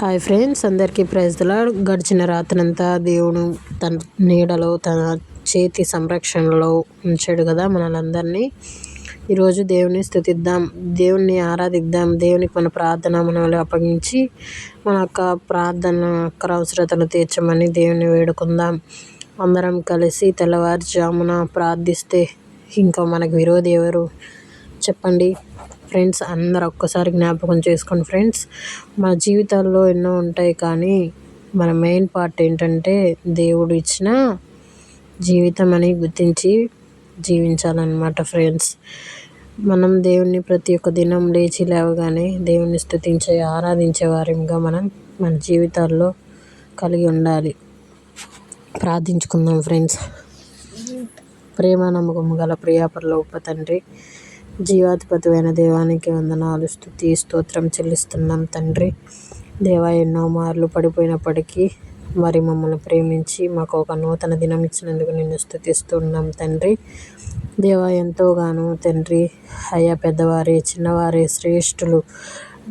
Hi friends అందరికీ ప్రైజ్లా గడిచిన రాత్రంతా దేవుడు తన నీడలో తన చేతి సంరక్షణలో ఉంచాడు కదా మనలందరినీ. ఈరోజు దేవుని స్థుతిద్దాం దేవుణ్ణి ఆరాధిద్దాం దేవునికి మన ప్రార్థన మనలో అప్పగించి మన యొక్క ప్రార్థన యొక్క అవసరతలు తీర్చమని దేవుని వేడుకుందాం. అందరం కలిసి తెల్లవారుజామున ప్రార్థిస్తే ఇంకా మనకు విరోధి ఎవరు? చెప్పండి. ఫ్రెండ్స్ అందరు ఒక్కసారి జ్ఞాపకం చేసుకోండి ఫ్రెండ్స్. మన జీవితాల్లో ఎన్నో ఉంటాయి కానీ మన మెయిన్ పార్ట్ ఏంటంటే దేవుడు ఇచ్చిన జీవితం అని గుర్తించి జీవించాలన్నమాట ఫ్రెండ్స్. మనం దేవుణ్ణి ప్రతి ఒక్క దినం లేచి లేవగానే దేవుణ్ణి స్థుతించే ఆరాధించే వారిగా మనం మన జీవితాల్లో కలిగి ఉండాలి. ప్రార్థించుకుందాం ఫ్రెండ్స్. ప్రేమ నమ్మకం గల ప్రియాపరలోప తండ్రి జీవాధిపతివైన దేవానికి వందనాలు స్థుతి స్తోత్రం చెల్లిస్తున్నాం తండ్రి. దేవా ఎన్నో మార్లు పడిపోయినప్పటికీ మరి మమ్మల్ని ప్రేమించి మాకు ఒక నూతన దినం ఇచ్చినందుకు నిన్ను స్థుతిస్తున్నాం తండ్రి. దేవా ఎంతోగాను తండ్రి అయ్యా పెద్దవారే చిన్నవారే శ్రేష్ఠులు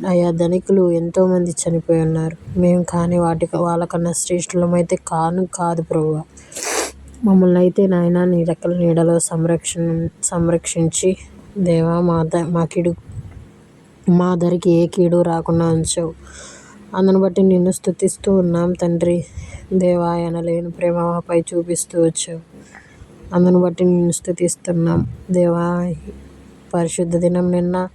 అయా ధనికులు ఎంతోమంది చనిపోయి ఉన్నారు. మేము కానీ వాటి వాళ్ళకన్నా శ్రేష్ఠులమైతే కాను కాదు ప్రభు మమ్మల్ని అయితే నాయన నీ రెక్కల నీడలో సంరక్షణ సంరక్షించి దేవా మా ద మా కీడు మా దరికి ఏ కీడు రాకుండా ఉంచావు. అందును బట్టి నిన్ను స్థుతిస్తూ ఉన్నాం తండ్రి. దేవా ఎనలేని ప్రేమ మాపై చూపిస్తూ వచ్చావు. అందును బట్టి నిన్ను స్థుతిస్తున్నాం దేవా పరిశుద్ధ దినం నిన్న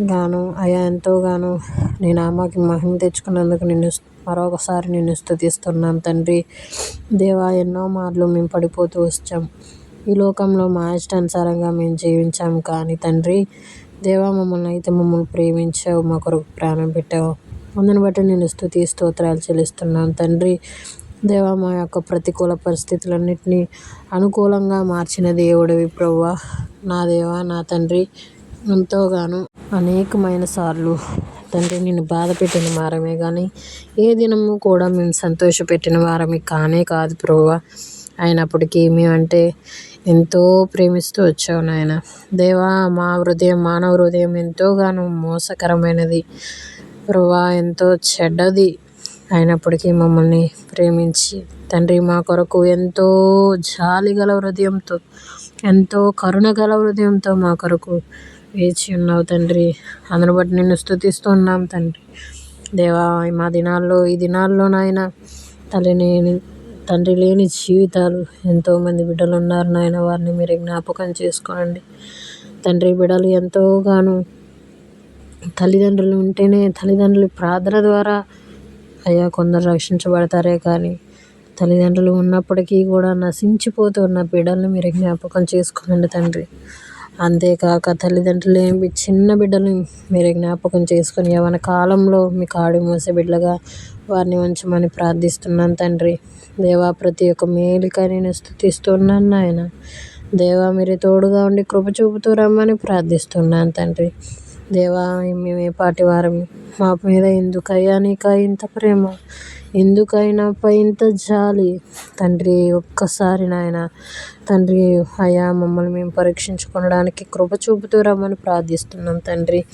గాను అయా ఎంతోగాను నీ నామాకి మహిమ తెచ్చుకున్నందుకు నిన్ను మరొకసారి నిన్ను స్థుతిస్తున్నాం తండ్రి. దేవా ఎన్నో మార్లు మేము పడిపోతూ వచ్చాం. ఈ లోకంలో మా ఇష్టానుసారంగా మేము జీవించాము కానీ తండ్రి దేవా మమ్మల్ని అయితే మమ్మల్ని ప్రేమించావు మా కొరకు ప్రాణం పెట్టావు. అందుని బట్టి నేను స్థుతి స్తోత్రాలు చెల్లిస్తున్నాను. తండ్రి దేవా మా యొక్క ప్రతికూల పరిస్థితులన్నింటినీ అనుకూలంగా మార్చిన దేవుడివి ప్రవ్వా. నా దేవా నా తండ్రి ఎంతోగాను అనేకమైన సార్లు తండ్రి నేను బాధ పెట్టిన వారమే కానీ ఏ దినము కూడా మేము సంతోషపెట్టిన వారమే కానే కాదు ప్రవ్వా. అయినప్పటికీ మేమంటే ఎంతో ప్రేమిస్తూ వచ్చావు నాయన. దేవా మా హృదయం మానవ హృదయం ఎంతోగానో మోసకరమైనది. ప్రభా ఎంతో చెడ్డది అయినప్పటికీ మమ్మల్ని ప్రేమించి తండ్రి మా కొరకు ఎంతో జాలి గల హృదయంతో ఎంతో కరుణ గల హృదయంతో మా కొరకు వేచి ఉన్నావు తండ్రి. అందును బట్టి నిన్ను స్థుతిస్తున్నాం తండ్రి. దేవా మా దినాల్లో ఈ దినాల్లో నాయన తల్లిని తండ్రి లేని జీవితాలు. ఎంతోమంది బిడ్డలు ఉన్నారు నాయన వారిని మీరు జ్ఞాపకం చేసుకోండి. తండ్రి బిడ్డలు ఎంతోగాను తల్లిదండ్రులు ఉంటేనే తల్లిదండ్రులు ప్రార్థన ద్వారా అయ్యా కొందరు రక్షించబడతారే కానీ తల్లిదండ్రులు ఉన్నప్పటికీ కూడా నశించిపోతున్న బిడ్డలను మీరు జ్ఞాపకం చేసుకోండి తండ్రి. అంతేకాక తల్లిదండ్రులు ఏమి చిన్న బిడ్డలు మీరు జ్ఞాపకం చేసుకొని యవన కాలంలో మీ కాడి మోసే బిడ్డలుగా వారిని ఉంచమని ప్రార్థిస్తున్నాను తండ్రి. దేవా ప్రతి ఒక్క మేలిక నేను స్థుతిస్తున్నాను నాయన. దేవా మీరు తోడుగా ఉండి కృప చూపుతూ రమ్మని ప్రార్థిస్తున్నాను తండ్రి. దేవా మేము ఏ పాటి వారం మా మీద ఎందుకయ్యా నీకా ఇంత ప్రేమ? ఎందుకైనాపై ఇంత జాలి? తండ్రి ఒక్కసారి నాయన. తండ్రి అయ్యా మమ్మల్ని మేము పరీక్షించుకోవడానికి కృప చూపుతూ రమ్మని ప్రార్థిస్తున్నాం తండ్రి.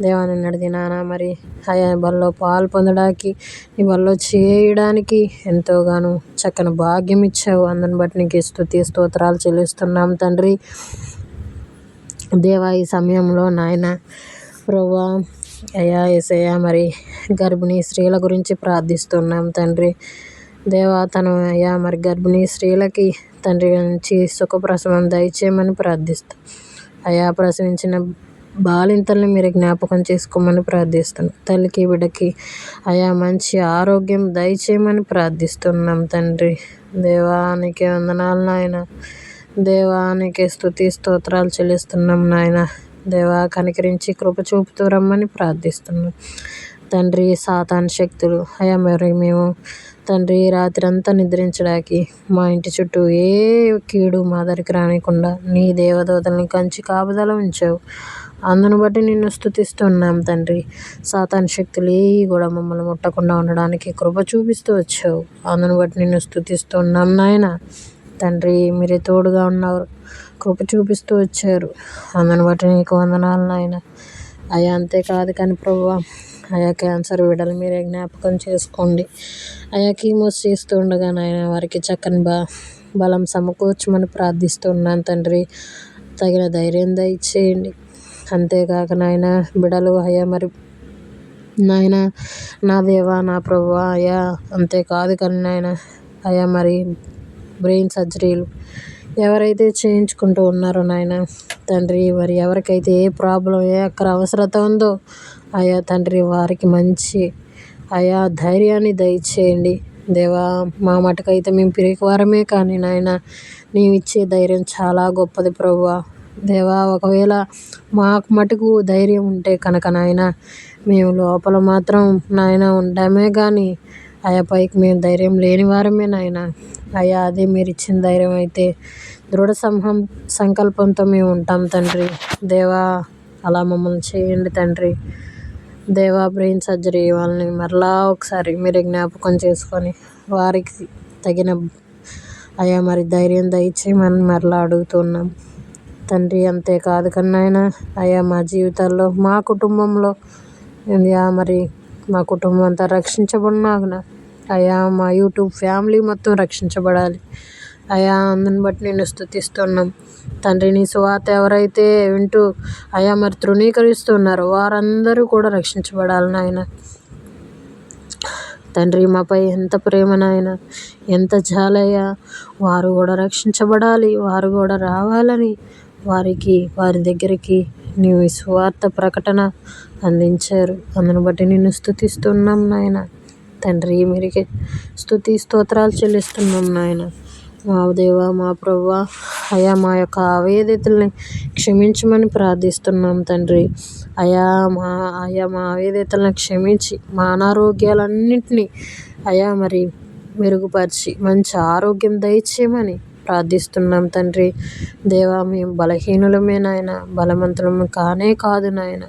దేవాన్ని నడిదినానా మరి అయా బల్లో పాలు పొందడానికి నీ బల్లో చేయడానికి ఎంతోగాను చక్కని భాగ్యం ఇచ్చావు. అందని బట్టి నీకు స్థుతి స్తోత్రాలు చెల్లిస్తున్నాం తండ్రి. దేవా ఈ సమయంలో నాయన ప్రభా అయ్యా ఏసయ్య మరి గర్భిణీ స్త్రీల గురించి ప్రార్థిస్తున్నాం తండ్రి. దేవా తను అయ్యా మరి గర్భిణీ స్త్రీలకి తండ్రి నుంచి సుఖప్రసవం దయచేయమని ప్రార్థిస్తాం. అయా ప్రసవించిన బాలింతల్ని మీరు జ్ఞాపకం చేసుకోమని ప్రార్థిస్తున్నాం తల్లికి బిడ్డకి అయా మంచి ఆరోగ్యం దయచేయమని ప్రార్థిస్తున్నాం తండ్రి. దేవానికి వందనాలు నాయన. దేవానికి స్థుతి స్తోత్రాలు చెల్లిస్తున్నాం నాయన. దేవా కనికరించి కృప చూపుతూ రమ్మని ప్రార్థిస్తున్నాం. తండ్రి సాతాన్ శక్తులు అయా మరి మేము తండ్రి రాత్రి అంతా నిద్రించడానికి మా ఇంటి చుట్టూ ఏ కీడు మా దగ్గరికి రానికుండా నీ దేవదూతల్ని కంచి కాపుదల ఉంచావు. అందును బట్టి నిన్ను స్థుతిస్తున్నాం తండ్రి. సాతాన్ శక్తులు కూడా మమ్మల్ని ముట్టకుండా ఉండడానికి కృప చూపిస్తూ వచ్చావు. అందును బట్టి నిన్ను స్థుతిస్తున్నాం నాయన. తండ్రి మీరే తోడుగా ఉన్నారు కృప చూపిస్తూ వచ్చారు. అందుని బట్టి నీకు వందనాలు నాయన. అయ్యా అంతేకాదు కానీ ప్రభు ఆయా క్యాన్సర్ విడలు మీరే జ్ఞాపకం చేసుకోండి. ఆయా కీమోస్ చేస్తుండగా నాయన వారికి చక్కని బా బలం సమకూర్చమని ప్రార్థిస్తున్నాను తండ్రి. తగిన ధైర్యం దయచేయండి. అంతేకాక నాయన బిడలు అయ్యా మరి నాయన నా దేవా నా ప్రభు అయ్యా అంతేకాదు కానీ నాయన అయ్యా మరి బ్రెయిన్ సర్జరీలు ఎవరైతే చేయించుకుంటూ ఉన్నారో నాయన తండ్రి మరి ఎవరికైతే ఏ ప్రాబ్లం ఏ అక్కడ అవసరత ఉందో అయా తండ్రి వారికి మంచి అయా ధైర్యాన్ని దయచేయండి. దేవా మా మటుకైతే మేము పిరికివారమే కానీ నాయన నీవు ఇచ్చే ధైర్యం చాలా గొప్పది ప్రభువా. దేవా ఒకవేళ మాకు మటుకు ధైర్యం ఉంటే కనుక నాయన మేము లోపల మాత్రం నాయన ఉంటామే కానీ ఆయా పైకి మేము ధైర్యం లేని వారమే నాయన. అయ్యా అదే మీరు ఇచ్చిన ధైర్యం అయితే దృఢ సంహం సంకల్పంతో మేము ఉంటాం తండ్రి. దేవా అలా మమ్మల్ని చేయండి తండ్రి. దేవా బ్రెయిన్ సర్జరీ వాళ్ళని మరలా ఒకసారి మీరు జ్ఞాపకం చేసుకొని వారికి తగిన అయా మరి ధైర్యం దయచేయమని మరలా అడుగుతున్నాం. తండ్రి అంతేకాదు కన్నాయన. అయా మా జీవితాల్లో మా కుటుంబంలో మరి మా కుటుంబం అంతా రక్షించబడినాగున అయా మా యూట్యూబ్ ఫ్యామిలీ మొత్తం రక్షించబడాలి. అయా అందుని బట్టి నేను స్థుతిస్తున్నాం తండ్రి నీ సువార్త ఎవరైతే వింటూ అయా మరి తృణీకరిస్తున్నారో వారందరూ కూడా రక్షించబడాలి నాయన. తండ్రి మాపై ఎంత ప్రేమ నాయన ఎంత జాలయ్యా. వారు కూడా రక్షించబడాలి వారు కూడా రావాలని వారికి వారి దగ్గరికి నీవు సువార్త ప్రకటన అందించారు. అందును బట్టి నిన్ను స్థుతిస్తున్నాం నాయన. తండ్రి మీరికి స్థుతి స్తోత్రాలు చెల్లిస్తున్నాం నాయన. మా దేవ మా ప్రభు అయా మా యొక్క ఆవేదితల్ని క్షమించమని ప్రార్థిస్తున్నాం తండ్రి. అయా మా అయా మా ఆవేదితలను క్షమించి మా అనారోగ్యాలన్నింటినీ అయా మరి మెరుగుపరిచి మంచి ఆరోగ్యం దయచేయమని ప్రార్థిస్తున్నాం తండ్రి. దేవా మేము బలహీనులమే నాయన బలవంతులము కానే కాదు నాయన.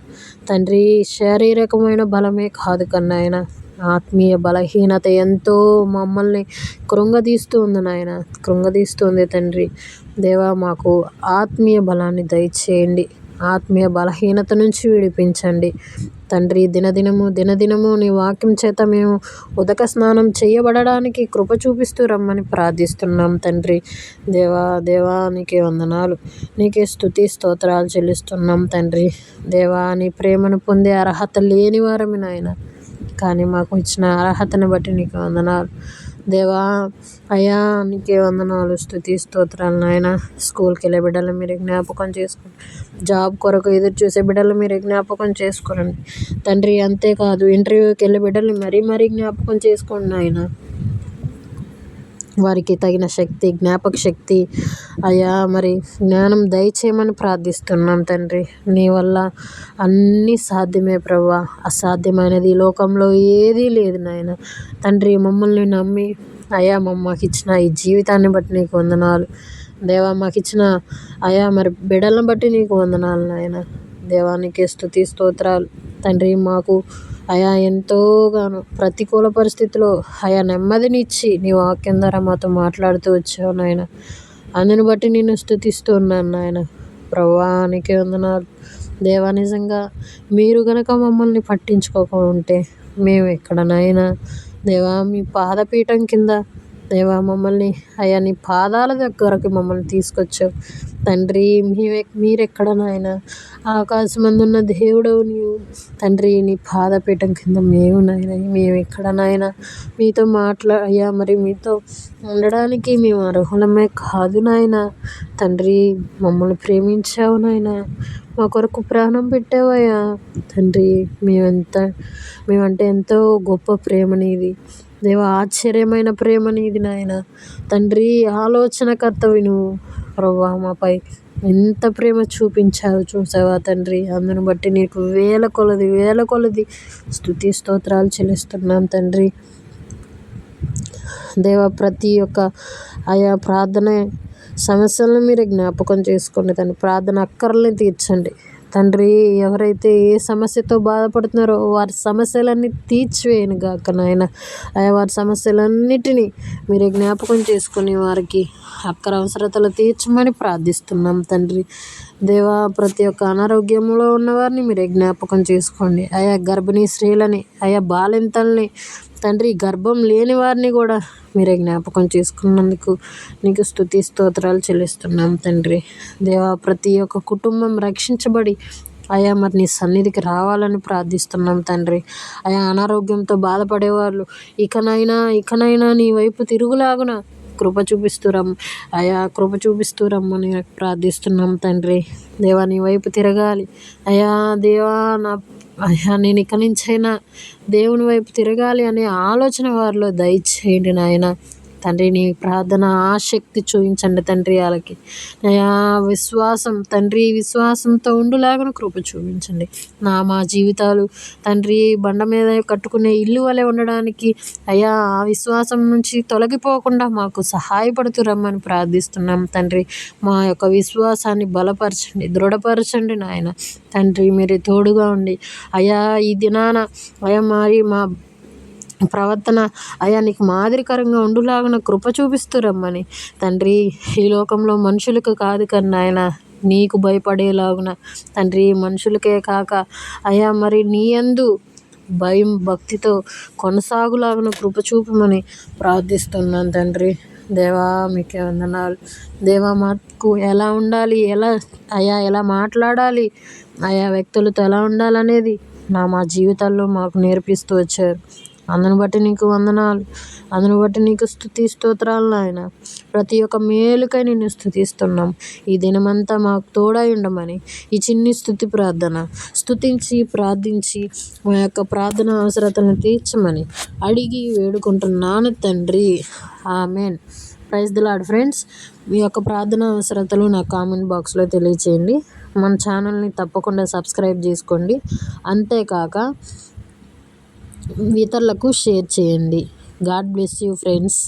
తండ్రి శారీరకమైన బలమే కాదు కన్నాయన. ఆత్మీయ బలహీనత ఎంతో మమ్మల్ని కృంగదీస్తూ ఉంది నాయన. కృంగదీస్తుంది తండ్రి. దేవా మాకు ఆత్మీయ బలాన్ని దయచేయండి. ఆత్మీయ బలహీనత నుంచి విడిపించండి. తండ్రి దినదినము దినదినము నీ వాక్యం చేత మేము ఉదక స్నానం చేయబడడానికి కృప చూపిస్తూ రమ్మని ప్రార్థిస్తున్నాం తండ్రి. దేవా దేవా నీకే వందనాలు. నీకే స్థుతి స్తోత్రాలు చెల్లిస్తున్నాం తండ్రి. దేవా నీ ప్రేమను పొందే అర్హత లేని వారమి నాయన. కానీ మాకు ఇచ్చిన అర్హతను బట్టి నీకు వందనాలు. దేవా అయ్యా నీకే వందనాలు. స్థుతి స్తోత్రాలు నాయన. స్కూల్కి వెళ్ళే బిడ్డలు మీరు జ్ఞాపకం చేసుకోండి జాబ్ కొరకు ఎదురు చూసే బిడ్డలు మీరు జ్ఞాపకం చేసుకోరండి. తండ్రి అంతేకాదు ఇంటర్వ్యూకి వెళ్ళే బిడ్డలు మరీ మరీ జ్ఞాపకం చేసుకోండి నాయన. వారికి తగిన శక్తి జ్ఞాపక శక్తి. అయ్యా మరి జ్ఞానం దయచేయమని ప్రార్థిస్తున్నాం తండ్రి. నీ వల్ల అన్నీ సాధ్యమే ప్రభా. అసాధ్యమైనది ఈ లోకంలో ఏదీ లేదు నాయన. తండ్రి మమ్మల్ని నమ్మి అయ్యా మమ్మకి ఇచ్చిన ఈ జీవితాన్ని బట్టి నీకు వందనాలు. దేవా మాకు ఇచ్చిన అయా మరి బిడలను బట్టి నీకు వందనాలు నాయన. దేవానికి స్థుతి స్తోత్రాలు. తండ్రి మాకు అయా ఎంతోగానో ప్రతికూల పరిస్థితిలో అయా నెమ్మదినిచ్చి నీ వాక్యం ద్వారా మాతో మాట్లాడుతూ వచ్చావు నాయన. అందుని బట్టి నేను స్థుతిస్తూ ఉన్నాను నాయన ప్రభానికి వందనాలు. దేవా నిజంగా మీరు గనక మమ్మల్ని పట్టించుకోకుంటే ఉంటే మేము ఎక్కడనైనా దేవా మీ పాదపీఠం కింద దేవా మమ్మల్ని అయా నీ పాదాల దగ్గరకు మమ్మల్ని తీసుకొచ్చావు. తండ్రి మేమే మీరెక్కడ నాయన ఆకాశమందున్న దేవుడవు నీవు తండ్రి నీ పాదపీఠం కింద మేము నాయన మేము ఎక్కడ నాయన మీతో మాట్లా అయ్యా మరి మీతో ఉండడానికి మేము అర్హులమే కాదు నాయన. తండ్రి మమ్మల్ని ప్రేమించావు నాయన మా కొరకు ప్రాణం పెట్టావయ్యా. తండ్రి మేమెంత మేమంటే ఎంతో గొప్ప ప్రేమ నీది దేవ ఆశ్చర్యమైన ప్రేమ నీది నాయన. తండ్రి ఆలోచనకర్తవి నువ్వు. ప్రభా మాపై ఎంత ప్రేమ చూపించావు చూసావా తండ్రి? అందును బట్టి నీకు వేల కొలది వేల కొలది స్థుతి స్తోత్రాలు చెల్లిస్తున్నాం తండ్రి. దేవ ప్రతి ఒక్క ఆయా ప్రార్థన సమస్యలను మీరు జ్ఞాపకం చేసుకోండి తండ్రి. ప్రార్థన అక్కర్లని తీర్చండి. తండ్రి ఎవరైతే ఏ సమస్యతో బాధపడుతున్నారో వారి సమస్యలన్నీ తీర్చివేయను గాక నాయన. అయా వారి సమస్యలన్నిటినీ మీరే జ్ఞాపకం చేసుకుని వారికి అక్కర అవసరతలు తీర్చమని ప్రార్థిస్తున్నాం తండ్రి. దేవా ప్రతి ఒక్క అనారోగ్యంలో ఉన్నవారిని మీరే జ్ఞాపకం చేసుకోండి. ఆయా గర్భిణీ స్త్రీలని ఆయా బాలింతల్ని తండ్రి గర్భం లేని వారిని కూడా మీరే జ్ఞాపకం చేసుకున్నందుకు నీకు స్థుతి స్తోత్రాలు చెల్లిస్తున్నాం తండ్రి. దేవా ప్రతి ఒక్క కుటుంబం రక్షించబడి అయా మరి నీ సన్నిధికి రావాలని ప్రార్థిస్తున్నాం తండ్రి. అయా అనారోగ్యంతో బాధపడేవాళ్ళు ఇకనైనా ఇకనైనా నీ వైపు తిరుగులాగున కృప చూపిస్తురం అయా కృప చూపిస్తురమ్మని ప్రార్థిస్తున్నాం తండ్రి. దేవా నీ వైపు తిరగాలి. అయా దేవా నా అయ్యా నేను ఇక నుంచైనా దేవుని వైపు తిరగాలి అనే ఆలోచన వారిలో దయచేయండి నాయన. తండ్రి నీ ప్రార్థన ఆసక్తి చూపించండి తండ్రి వాళ్ళకి నయా విశ్వాసం తండ్రి విశ్వాసంతో ఉండులాగను కృప చూపించండి. నా మా జీవితాలు తండ్రి బండ మీద కట్టుకునే ఇల్లు వలె ఉండడానికి అయా ఆ విశ్వాసం నుంచి తొలగిపోకుండా మాకు సహాయపడుతూ రమ్మని ప్రార్థిస్తున్నాం తండ్రి. మా యొక్క విశ్వాసాన్ని బలపరచండి దృఢపరచండి నాయన. తండ్రి మీరు తోడుగా ఉండి అయా ఈ దినాన అయా మరి మా ప్రవర్తన అయా నీకు మాదిరికరంగా ఉండులాగున కృప చూపిస్తూ రమ్మని తండ్రి ఈ లోకంలో మనుషులకు కాదు కన్నా ఆయన నీకు భయపడేలాగున. తండ్రి మనుషులకే కాక అయా మరి నీ అందు భయం భక్తితో కొనసాగులాగున కృప చూపమని ప్రార్థిస్తున్నాను తండ్రి. దేవా మీకే వందనాలు. దేవా మాకు ఎలా ఉండాలి? ఎలా అయా ఎలా మాట్లాడాలి? ఆయా వ్యక్తులతో ఎలా ఉండాలనేది నా మా జీవితాల్లో మాకు నేర్పిస్తూ వచ్చారు. అందును బట్టి నీకు వందనాలు. అందును బట్టి నీకు స్థుతి స్తోత్రాలు నాయన. ప్రతి ఒక్క మేలుకై నిన్ను స్థుతిస్తున్నాం. ఈ దినమంతా మాకు తోడై ఉండమని ఈ చిన్ని స్థుతి ప్రార్థన. స్థుతించి ప్రార్థించి మా యొక్క ప్రార్థన అవసరతను తీర్చమని అడిగి వేడుకుంటున్నాను తండ్రి. Amen. Praise the Lord friends. మీ యొక్క ప్రార్థన అవసరతలు నా కామెంట్ బాక్స్లో తెలియచేయండి. మన ఛానల్ని తప్పకుండా సబ్స్క్రైబ్ చేసుకోండి. అంతేకాక ఇతరులకు షేర్ చేయండి. God bless you friends.